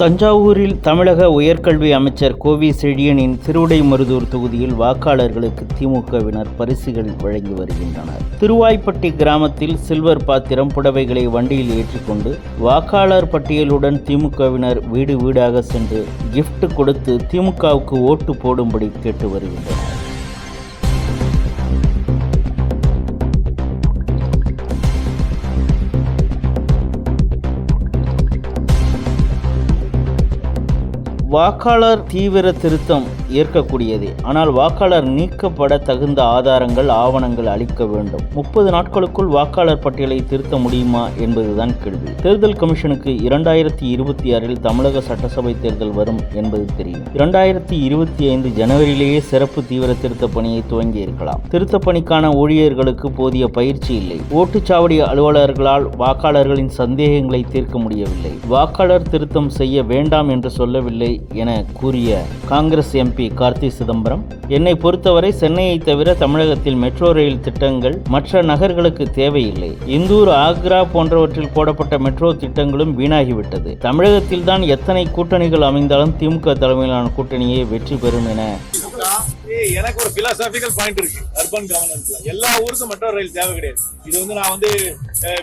தஞ்சாவூரில் தமிழக உயர்கல்வி அமைச்சர் கோவி செழியனின் திருவிடைமருதூர் தொகுதியில் வாக்காளர்களுக்கு திமுகவினர் பரிசுகள் வழங்கி வருகின்றனர். திருவாய்ப்பட்டி கிராமத்தில் சில்வர் பாத்திரம் புடவைகளை வண்டியில் ஏற்றிக்கொண்டு வாக்காளர் பட்டியலுடன் திமுகவினர் வீடு வீடாக சென்று கிஃப்ட் கொடுத்து திமுகவுக்கு ஓட்டு போடும்படி கேட்டு வருகின்றனர். வாக்காளர் தீவிர திருத்தம். ஏற்கக்கூடியது. ஆனால் வாக்காளர் நீக்கப்பட தகுந்த ஆதாரங்கள் ஆவணங்கள் அளிக்க வேண்டும். முப்பது நாட்களுக்குள் வாக்காளர் பட்டியலை திருத்த முடியுமா என்பதுதான் கேள்வி. தேர்தல் கமிஷனுக்கு இரண்டாயிரத்தி இருபத்தி ஆறில் தமிழக சட்டசபை தேர்தல் வரும் என்பது தெரியும். இரண்டாயிரத்தி இருபத்தி ஐந்து ஜனவரியிலேயே சிறப்பு தீவிர திருத்த பணியை துவங்கி இருக்கலாம். திருத்த பணிக்கான ஊழியர்களுக்கு போதிய பயிற்சி இல்லை. ஓட்டுச்சாவடி அலுவலர்களால் வாக்காளர்களின் சந்தேகங்களை தீர்க்க முடியவில்லை. வாக்காளர் திருத்தம் செய்ய வேண்டாம் என்று சொல்லவில்லை என கூறிய காங்கிரஸ் எம்பி கார்த்தி சிதம்பரம். என்னை பொறுத்தவரை சென்னையை தவிர தமிழகத்தில் மெட்ரோ ரயில் திட்டங்கள் மற்ற நகர்களுக்கு தேவையில்லை. இந்தூர் ஆக்ரா போன்றவற்றில் போடப்பட்ட மெட்ரோ திட்டங்களும் வீணாகிவிட்டது. தமிழகத்தில் தான் எத்தனை கூட்டணிகள் அமைந்தாலும் திமுக தலைமையிலான கூட்டணியே வெற்றி பெறும் என. எனக்கு ஒரு பிலாசாபிக்கல் பாயிண்ட் இருக்கு. அர்பன் கவர்னன்ஸ்ல எல்லா ஊருக்கும் மெட்ரோ ரயில் தேவை கிடையாது. இது வந்து நான் வந்து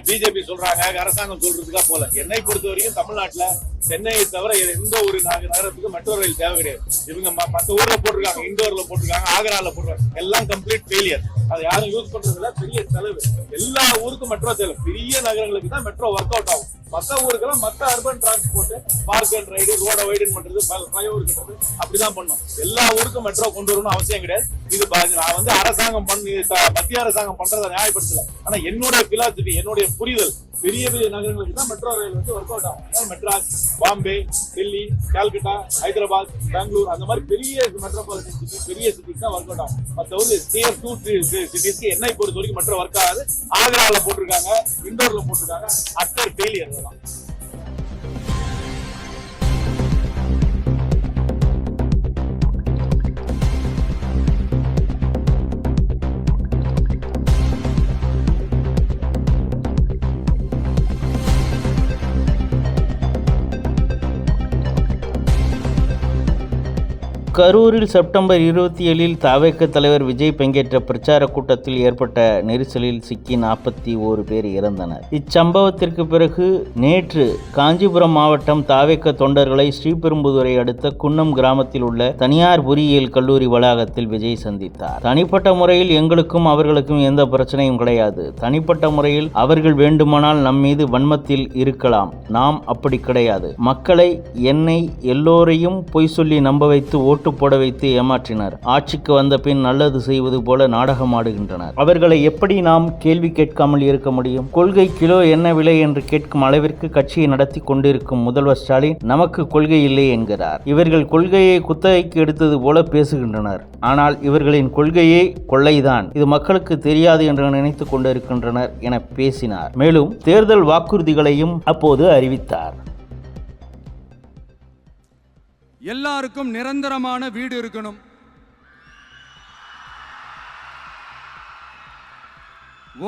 பிஜேபி சொல்றாங்க அரசாங்கம் சொல்றதுக்கா போல. என்னை பொறுத்த வரைக்கும் தமிழ்நாட்டுல சென்னையை தவிர எந்த ஒரு நகரத்துக்கு மெட்ரோ ரயில் தேவை கிடையாது. இவங்க ம- மத்த ஊர்ல போட்டிருக்காங்க இந்தோர்ல போட்டிருக்காங்க ஆக்ரால போட்டிருக்காங்க. எல்லாம் கம்ப்ளீட் ஃபெயிலியர் அதை யாரும் யூஸ் பண்றதுல பெரிய செலவு. எல்லா ஊருக்கும் மெட்ரோ தேவை பெரிய நகரங்களுக்கு தான் மெட்ரோ ஒர்க் அவுட் ஆகும். மத்த ஊருக்கெல்லாம் மத்த urban transport park and ride ரோட வைடன் பண்றது ஃபிளைஓவர் கட்டுறது அப்படிதான் பண்ணும். எல்லா ஊருக்கும் மெட்ரோ கொண்டு வரணும் அவசியம் கிடையாது. இது நான் வந்து அரசாங்கம் பண்ணி மத்திய அரசாங்கம் பண்றதை நியாயப்படுத்தல. ஆனா என்னுடைய பிலாசபி என்னுடைய புரிதல் பெரிய பெரிய நகரங்களுக்கு தான் மெட்ரோ ரயில் வந்து ஒர்க் அவுட் ஆகும். மெட்ராஸ் பாம்பே டெல்லி கால்கட்டா ஹைதராபாத் பெங்களூர் அந்த மாதிரி பெரிய மெட்ரோபாலிட்டன் சிட்டி பெரிய சிட்டிக்கு தான் ஒர்க் அவுட் ஆகும். மற்ற டியர் டூ சிட்டிஸ்க்கு என்னை பொறுத்த வரைக்கும் மற்ற ஒர்க் ஆகாது. ஆக்ராவில் போட்டிருக்காங்க இண்டோர்ல போட்டிருக்காங்க. அட்டர் ஃபெயிலியர் தான். கரூரில் செப்டம்பர் இருபத்தி ஏழில் தாவேக்க தலைவர் விஜய் பங்கேற்ற பிரச்சார கூட்டத்தில் ஏற்பட்ட நெரிசலில் சிக்கி நாற்பத்தி ஓரு பேர் இறந்தனர். இச்சம்பவத்திற்கு பிறகு நேற்று காஞ்சிபுரம் மாவட்டம் தாவேக்க தொண்டர்களை ஸ்ரீபெரும்புதுரை அடுத்த குன்னம் கிராமத்தில் உள்ள தனியார் பொறியியல் கல்லூரி வளாகத்தில் விஜய் சந்தித்தார். தனிப்பட்ட முறையில் எங்களுக்கும் அவர்களுக்கும் எந்த பிரச்சனையும் கிடையாது. தனிப்பட்ட முறையில் அவர்கள் வேண்டுமானால் நம் மீது வன்மத்தில் இருக்கலாம். நாம் அப்படி கிடையாது. மக்களை என்னை எல்லோரையும் பொய் சொல்லி நம்ப வைத்து ஓட்டு போட வைத்து ஏமாற்றினர். ஆட்சிக்கு வந்த பின் நல்லது செய்வது போல நாடகம் ஆடுகின்றனர். அவர்களை எப்படி நாம் கேள்வி கேட்காமல் இருக்க முடியும்? கொள்கை கிலோ என்ன விலை என்று கேட்கும் அளவிற்கு கட்சியை நடத்தி கொண்டிருக்கும் முதல்வர் ஸ்டாலின் நமக்கு கொள்கை இல்லை என்கிறார். இவர்கள் கொள்கையை குத்தகைக்கு எடுத்தது போல பேசுகின்றனர். ஆனால் இவர்களின் கொள்கையே கொள்ளைதான். இது மக்களுக்கு தெரியாது என்று நினைத்துக் கொண்டிருக்கின்றனர் என பேசினார். மேலும் தேர்தல் வாக்குறுதிகளையும் அப்போது அறிவித்தார். எல்லாருக்கும் நிரந்தரமான வீடு இருக்கணும்.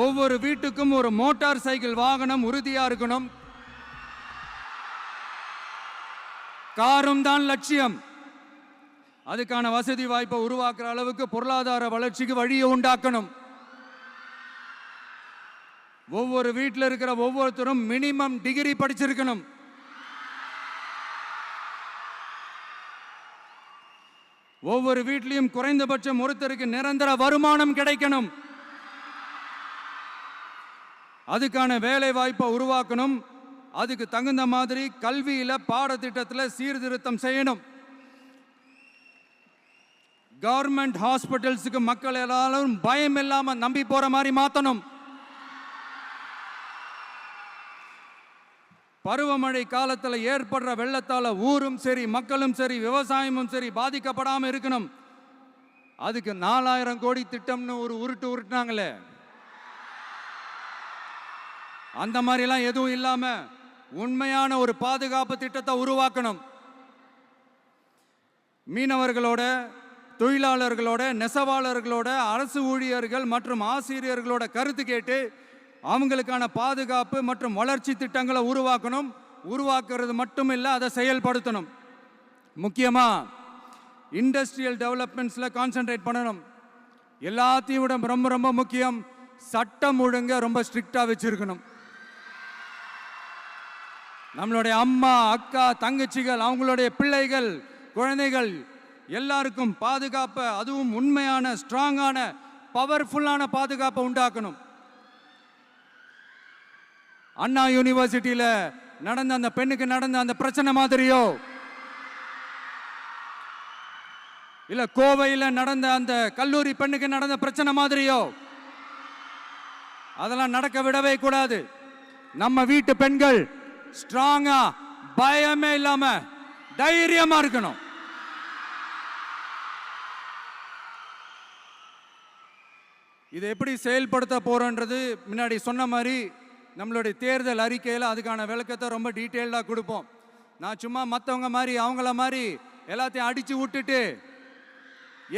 ஒவ்வொரு வீட்டுக்கும் ஒரு மோட்டார் சைக்கிள் வாகனம் உறுதியா இருக்கணும். காரும் தான் லட்சியம். அதுக்கான வசதி வாய்ப்பை உருவாக்குற அளவுக்கு பொருளாதார வளர்ச்சிக்கு வழியை உண்டாக்கணும். ஒவ்வொரு வீட்டில் இருக்கிற ஒவ்வொருத்தரும் மினிமம் டிகிரி படிச்சிருக்கணும். ஒவ்வொரு வீட்லையும் குறைந்தபட்சம் ஒருத்தருக்கு நிரந்தர வருமானம் கிடைக்கணும். அதுக்கான வேலை வாய்ப்பை உருவாக்கணும். அதுக்கு தகுந்த மாதிரி கல்வியில பாடத்திட்டத்தில் சீர்திருத்தம் செய்யணும். கவர்மெண்ட் ஹாஸ்பிட்டல்ஸுக்கு மக்கள் எல்லாரும் பயம் இல்லாமல் நம்பி போற மாதிரி மாத்தணும். பருவமழை காலத்தில் ஏற்படுற வெள்ளத்தால் ஊரும் சரி மக்களும் சரி விவசாயமும் சரி பாதிக்கப்படாமல் இருக்கணும். அதுக்கு நாலாயிரம் கோடி திட்டம்னு ஒரு உருட்டு உருட்டுனாங்களே. அந்த மாதிரிலாம் எதுவும் இல்லாமல் உண்மையான ஒரு பாதுகாப்பு திட்டத்தை உருவாக்கணும். மீனவர்களோட தொழிலாளர்களோட நெசவாளர்களோட அரசு ஊழியர்கள் மற்றும் ஆசிரியர்களோட கருத்து கேட்டு அவங்களுக்கான பாதுகாப்பு மற்றும் வளர்ச்சி திட்டங்களை உருவாக்கணும். உருவாக்குறது மட்டும் இல்லை அதை செயல்படுத்தணும். முக்கியமாக இண்டஸ்ட்ரியல் டெவலப்மெண்ட்ஸில் கான்சென்ட்ரேட் பண்ணணும். எல்லாத்தையும் விட ரொம்ப ரொம்ப முக்கியம் சட்டம் ஒழுங்க ரொம்ப ஸ்ட்ரிக்டாக வச்சுருக்கணும். நம்மளுடைய அம்மா அக்கா தங்கச்சிகள் அவங்களுடைய பிள்ளைகள் குழந்தைகள் எல்லாருக்கும் பாதுகாப்பை அதுவும் உண்மையான ஸ்ட்ராங்கான பவர்ஃபுல்லான பாதுகாப்பை உண்டாக்கணும். அண்ணா யூனிவர்சிட்டியில நடந்த அந்த பெண்ணுக்கு நடந்த அந்த பிரச்சனை மாதிரியோ? இல்ல கோவையில நடந்த அந்த கல்லூரி பெண்ணுக்கு நடந்த பிரச்சனை மாதிரியோ? அதெல்லாம் நடக்க விடவே கூடாது. நம்ம வீட்டு பெண்கள் ஸ்ட்ராங்கா பயமே இல்லாம தைரியமா இருக்கணும். இதை எப்படி செயல்படுத்த போறோன்றது முன்னாடி சொன்ன மாதிரி நம்மளுடைய தேர்தல் அறிக்கையில் அதுக்கான விளக்கத்தை ரொம்ப டீட்டெயில்டாக கொடுப்போம். நான் சும்மா மற்றவங்க மாதிரி அவங்கள மாதிரி எல்லாத்தையும் அடித்து விட்டுட்டு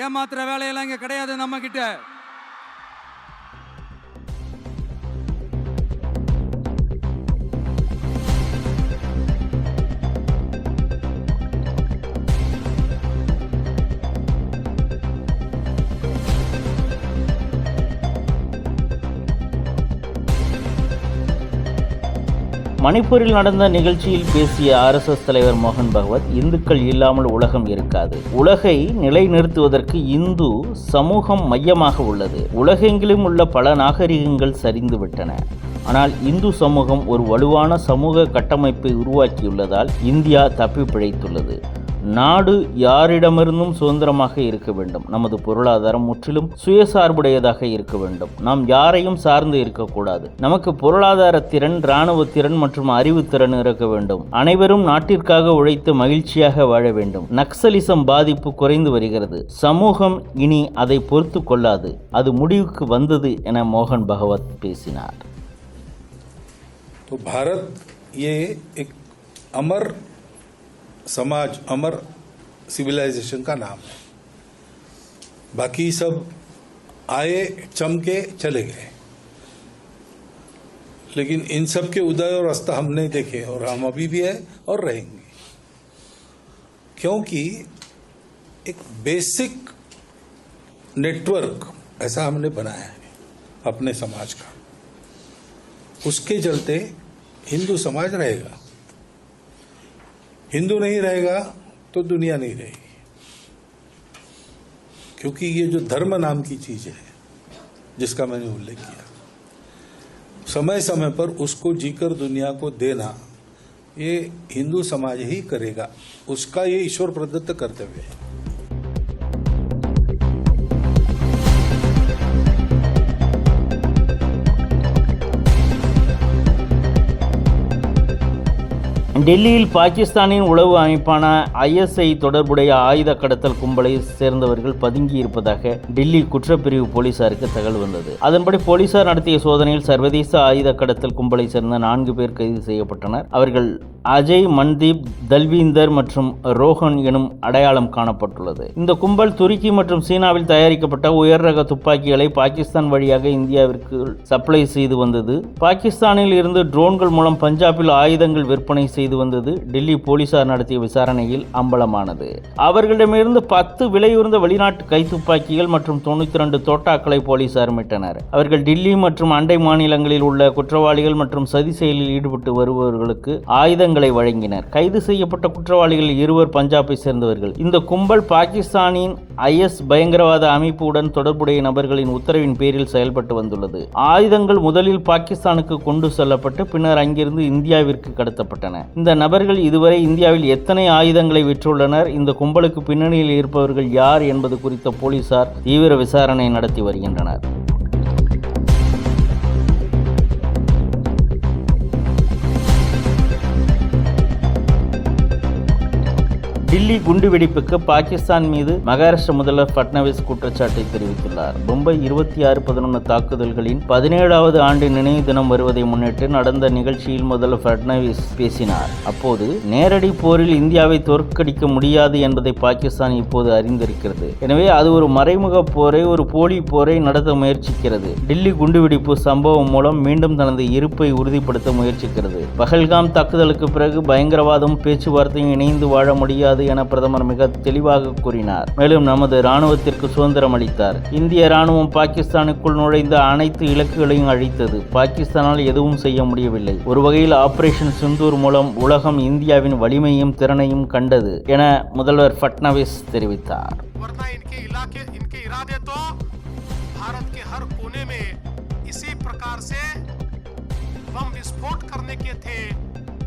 ஏமாத்துகிற வேலையெல்லாம் இங்கே கிடையாது நம்மக்கிட்ட மணிப்பூரில் நடந்த நிகழ்ச்சியில் பேசிய ஆர்எஸ்எஸ் தலைவர் மோகன் பகவத் இந்துக்கள் இல்லாமல் உலகம் இருக்காது. உலகை நிலைநிறுத்துவதற்கு இந்து சமூகம் மையமாக உள்ளது. உலகெங்கிலும் உள்ள பல நாகரிகங்கள் சரிந்துவிட்டன ஆனால் இந்து சமூகம் ஒரு வலுவான சமூக கட்டமைப்பை உருவாக்கியுள்ளதால் இந்தியா தப்பி பிழைத்துள்ளது. நாடு யாரிடமிருந்தும் சுதந்திரமாக இருக்க வேண்டும் நமது பொருளாதாரம் முற்றிலும் சுயசார்புடையதாக இருக்க வேண்டும் நாம் யாரையும் சார்ந்து இருக்கக்கூடாது நமக்கு பொருளாதார திறன் இராணுவ திறன் மற்றும் அறிவுத்திறன் இருக்க வேண்டும் அனைவரும் நாட்டிற்காக உழைத்து மகிழ்ச்சியாக வாழ வேண்டும் நக்சலிசம் பாதிப்பு குறைந்து வருகிறது சமூகம் இனி அதை பொறுத்து கொள்ளாது அது முடிவுக்கு வந்தது என மோகன் பகவத் பேசினார் तो भारत ये एक अमर समाज अमर सिविलाइजेशन का नाम है। बाकी सब आए, चमके, चले गए। लेकिन इन सब के उदय और रास्ता हम नहीं देखे और हम अभी भी है और रहेंगे। क्योंकि एक बेसिक नेटवर्क ऐसा हमने बनाया है अपने समाज का। उसके चलते हिंदू समाज रहेगा। हिंदू नहीं रहेगा तो दुनिया नहीं रहेगी। क्योंकि ये जो धर्म नाम की चीज़ है, जिसका मैंने उल्लेख किया, समय समय पर उसको जीकर दुनिया को देना, ये हिंदू समाज ही करेगा। उसका ये ईश्वर प्रदत्त कर्तव्य है। டெல்லியில் பாகிஸ்தானின் உளவு அமைப்பான ஐஎஸ்ஐ தொடர்புடைய ஆயுத கடத்தல் கும்பலை சேர்ந்தவர்கள் பதுங்கி இருப்பதாக டெல்லி குற்றப்பிரிவு போலீசாருக்கு தகவல் வந்தது. அதன்படி போலீசார் நடத்திய சோதனையில் சர்வதேச ஆயுத கடத்தல் கும்பலை சேர்ந்த நான்கு பேர் கைது செய்யப்பட்டனர். அவர்கள் அஜய் மன்தீப் தல்வீந்தர் மற்றும் ரோஹன் எனும் அடையாளம் காணப்பட்டுள்ளது. இந்த கும்பல் துருக்கி மற்றும் சீனாவில் தயாரிக்கப்பட்ட உயர் ரக துப்பாக்கிகளை பாகிஸ்தான் வழியாக இந்தியாவிற்கு சப்ளை செய்து வந்தது. பாகிஸ்தானில் இருந்து ட்ரோன்கள் மூலம் பஞ்சாபில் ஆயுதங்கள் விற்பனை செய்து வந்தது டெல்லி போலீசார் நடத்திய விசாரணையில் அம்பலமானது. அவர்களிடமிருந்து பத்து விலையுறந்த வெளிநாட்டு கைத்துப்பாக்கிகள் மற்றும் தொண்ணூற்றி ரெண்டு தோட்டாக்களை போலீசார் மீட்டனர். அவர்கள் டெல்லி மற்றும் அண்டை மாநிலங்களில் உள்ள குற்றவாளிகள் மற்றும் சதி செயலில் ஈடுபட்டு வருபவர்களுக்கு ஆயுதங்களை வழங்கினர். கைது செய்யப்பட்ட குற்றவாளிகள் இருவர் பஞ்சாபை சேர்ந்தவர்கள். இந்த கும்பல் பாகிஸ்தானின் ஐஎஸ் பயங்கரவாத அமைப்புடன் தொடர்புடைய நபர்களின் உத்தரவின் பேரில் செயல்பட்டு வந்துள்ளது. ஆயுதங்கள் முதலில் பாகிஸ்தானுக்கு கொண்டு செல்லப்பட்டு பின்னர் அங்கிருந்து இந்தியாவிற்கு கடத்தப்பட்டன. இந்த நபர்கள் இதுவரை இந்தியாவில் எத்தனை ஆயுதங்களை விற்றுள்ளனர்? இந்த கும்பலுக்கு பின்னணியில் இருப்பவர்கள் யார் என்பது குறித்த போலீசார் தீவிர விசாரணை நடத்தி வருகின்றனர். டில்லி குண்டுவெடிப்புக்கு பாகிஸ்தான் மீது மகாராஷ்டிர முதல்வர் பட்னவிஸ் குற்றச்சாட்டை தெரிவித்துள்ளார். மும்பை இருபத்தி ஆறு பதினொன்று தாக்குதல்களின் பதினேழாவது ஆண்டு நினைவு தினம் வருவதை முன்னிட்டு நடந்த நிகழ்ச்சியில் முதல்வர் பட்னவிஸ் பேசினார். அப்போது நேரடி போரில் இந்தியாவை தோற்கடிக்க முடியாது என்பதை பாகிஸ்தான் இப்போது அறிந்திருக்கிறது. எனவே அது ஒரு மறைமுக போரை ஒரு போலி போரை நடத்த முயற்சிக்கிறது. டில்லி குண்டுவெடிப்பு சம்பவம் மூலம் மீண்டும் தனது இருப்பை உறுதிப்படுத்த முயற்சிக்கிறது. பகல்காம் தாக்குதலுக்கு பிறகு பயங்கரவாதம் பேச்சுவார்த்தையும் இணைந்து வாழ முடியாது என பிரதமர் மிக தெளிவாக கூறினார் மேலும் நமது ராணுவத்திற்கு சுதந்திரம் அளித்தார் இந்திய ராணுவம் பாகிஸ்தானுக்குள் நுழைந்த அனைத்து இலக்குகளையும் அழித்தது பாகிஸ்தானால் எதுவும் செய்ய முடியவில்லை ஒரு வகையில் ஆபரேஷன் சிந்தூர் மூலம் உலகம் இந்தியாவின் வலிமையும் திறனையும் கண்டது என முதல்வர் ஃபட்னவிஸ் தெரிவித்தார் वरना इनके इलाके इनके इरादे तो भारत के हर कोने में इसी प्रकार से बम विस्फोट करने के थे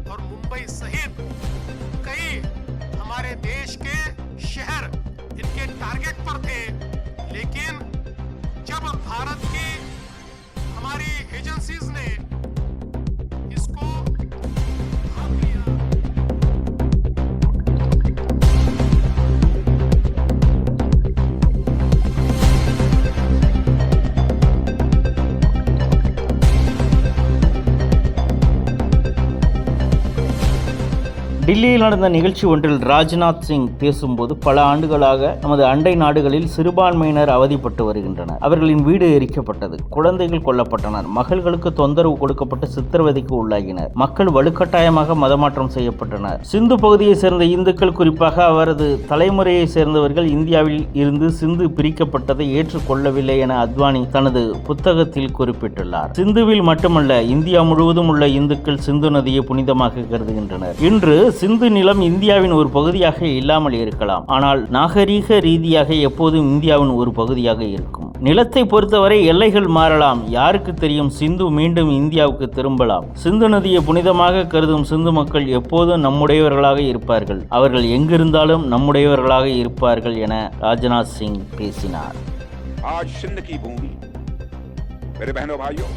और मुंबई सहित कई हमारे देश के शहर इनके टारगेट पर थे। लेकिन जब भारत की हमारी एजेंसीज ने டில்லியில் நடந்த நிகழ்ச்சி ஒன்றில் ராஜ்நாத் சிங் பேசும்போது பல ஆண்டுகளாக நமது அண்டை நாடுகளில் சிறுபான்மையினர் அவதிப்பட்டு வருகின்றனர். அவர்களின் வீடு எரிக்கப்பட்டது. குழந்தைகள் கொல்லப்பட்டனர். மகள்களுக்கு தொந்தரவு கொடுக்கப்பட்டு சித்திரவதைக்கு உள்ளாகினர். மக்கள் வலுக்கட்டாயமாக மதமாற்றம் செய்யப்பட்டனர். சிந்து பகுதியைச் சேர்ந்த இந்துக்கள் குறிப்பாக அவரது தலைமுறையை சேர்ந்தவர்கள் இந்தியாவில் இருந்து சிந்து பிரிக்கப்பட்டதை ஏற்றுக்கொள்ளவில்லை என அத்வானி தனது புத்தகத்தில் குறிப்பிட்டுள்ளார். சிந்துவில் மட்டுமல்ல இந்தியா முழுவதும் உள்ள இந்துக்கள் சிந்து நதியை புனிதமாக கருதுகின்றனர். இன்று சிந்து நிலம் இந்தியாவின் ஒரு பகுதியாக இல்லாமல் இருக்கலாம் ஆனால் நாகரீக ரீதியாக எப்போதும் இந்தியாவின் ஒரு பகுதியாக இருக்கும் நிலத்தை பொறுத்தவரை எல்லைகள் மாறலாம் யாருக்கு தெரியும் சிந்து மீண்டும் இந்தியாவுக்கு திரும்பலாம் சிந்து நதியை புனிதமாக கருதும் சிந்து மக்கள் எப்போதும் நம்முடையவர்களாக இருப்பார்கள் அவர்கள் எங்கிருந்தாலும் நம்முடையவர்களாக இருப்பார்கள் என ராஜ்நாத் சிங் பேசினார் आज सिंध की भूमि मेरे बहनों भाइयों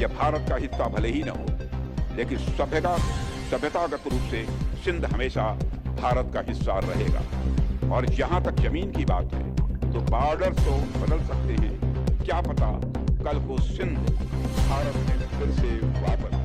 यह भारत का हिस्सा भले ही न हो लेकिन सभ्यता सभ्यतागत रूप से सिंध हमेशा भारत का हिस्सा रहेगा। और जहाँ तक ज़मीन की बात है तो बॉर्डर तो बदल सकते हैं। क्या पता कल को सिंध भारत में फिर से वापस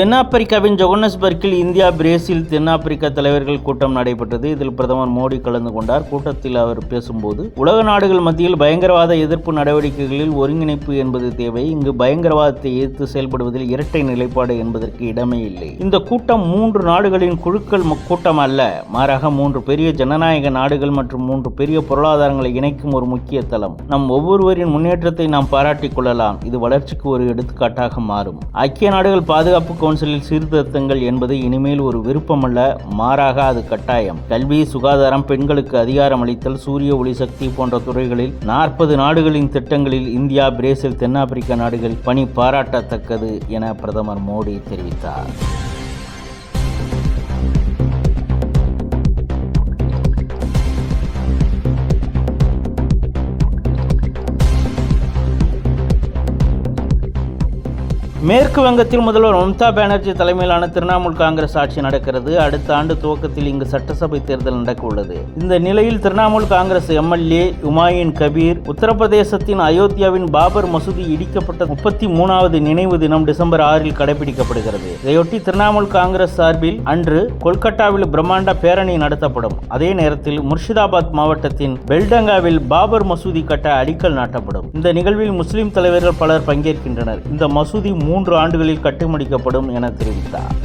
தென்னாப்பிரிக்காவின் ஜொகன்னஸ்பர்க்கில் இந்தியா பிரேசில் தென்னாப்பிரிக்கா தலைவர்கள் கூட்டம் நடைபெற்றது. இதில் பிரதமர் மோடி கலந்து கொண்டார். கூட்டத்தில் அவர் பேசும்போது உலக நாடுகள் மத்தியில் பயங்கரவாத எதிர்ப்பு நடவடிக்கைகளில் ஒருங்கிணைப்பு என்பது தேவை. இங்கு பயங்கரவாதத்தை எதிர்த்து செயல்படுவதில் இரட்டை நிலைப்பாடு என்பதற்கு இடமே இல்லை. இந்த கூட்டம் மூன்று நாடுகளின் குழுக்கள் கூட்டம் அல்ல. மாறாக மூன்று பெரிய ஜனநாயக நாடுகள் மற்றும் மூன்று பெரிய பொருளாதாரங்களை இணைக்கும் ஒரு முக்கிய தளம். நம் ஒவ்வொருவரின் முன்னேற்றத்தை நாம் பாராட்டிக் கொள்ளலாம். இது வளர்ச்சிக்கு ஒரு எடுத்துக்காட்டாக மாறும். ஐக்கிய நாடுகள் பாதுகாப்பு கவுன்சிலில் சீர்திருத்தங்கள் என்பது இனிமேல் ஒரு விருப்பமல்ல மாறாக அது கட்டாயம். கல்வி சுகாதாரம் பெண்களுக்கு அதிகாரம் அளித்தல் சூரிய ஒளி சக்தி போன்ற துறைகளில் நாற்பது நாடுகளின் திட்டங்களில் இந்தியா பிரேசில் தென்னாப்பிரிக்க நாடுகள் பணி பாராட்டத்தக்கது என பிரதமர் மோடி தெரிவித்தார். மேற்கு வங்கத்தில் முதல்வர் மம்தா பானர்ஜி தலைமையிலான திரிணாமுல் காங்கிரஸ் ஆட்சி நடக்கிறது. அடுத்த ஆண்டு துவக்கத்தில் இங்கு சட்டசபை தேர்தல் நடக்க உள்ளது இந்த நிலையில் திரிணாமுல் காங்கிரஸ் எம்எல்ஏ உமாயின் கபீர் உத்தரப்பிரதேசத்தின் அயோத்தியாவின் பாபர் மசூதி இடிக்கப்பட்ட முப்பத்தி மூணாவது நினைவு தினம் டிசம்பர் ஆறில் கடைபிடிக்கப்படுகிறது. இதையொட்டி திரிணாமுல் காங்கிரஸ் சார்பில் அன்று கொல்கத்தாவில் பிரம்மாண்ட பேரணி நடத்தப்படும். அதே நேரத்தில் முர்ஷிதாபாத் மாவட்டத்தின் பெல்டங்காவில் பாபர் மசூதி கட்ட அடிக்கல் நாட்டப்படும். இந்த நிகழ்வில் முஸ்லிம் தலைவர்கள் பலர் பங்கேற்கின்றனர். இந்த மசூதி மூன்று ஆண்டுகளில் கட்டிமுடிக்கப்படும் என தெரிவித்தார்.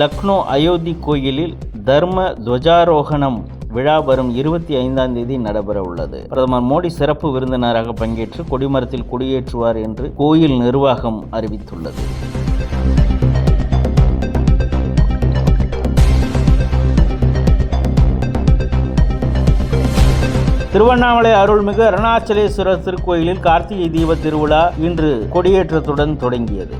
லக்னோ அயோத்தி கோயிலில் தர்ம துவஜாரோகணம் விழா வரும் இருபத்தி ஐந்தாம் தேதி நடைபெற உள்ளது. பிரதமர் மோடி சிறப்பு விருந்தினராக பங்கேற்று கொடிமரத்தில் கொடியேற்றுவார் என்று கோயில் நிர்வாகம் அறிவித்துள்ளது. திருவண்ணாமலை அருள்மிகு அருணாச்சலேஸ்வரர் திருக்கோயிலில் கார்த்திகை தீப திருவிழா இன்று கொடியேற்றத்துடன் தொடங்கியது.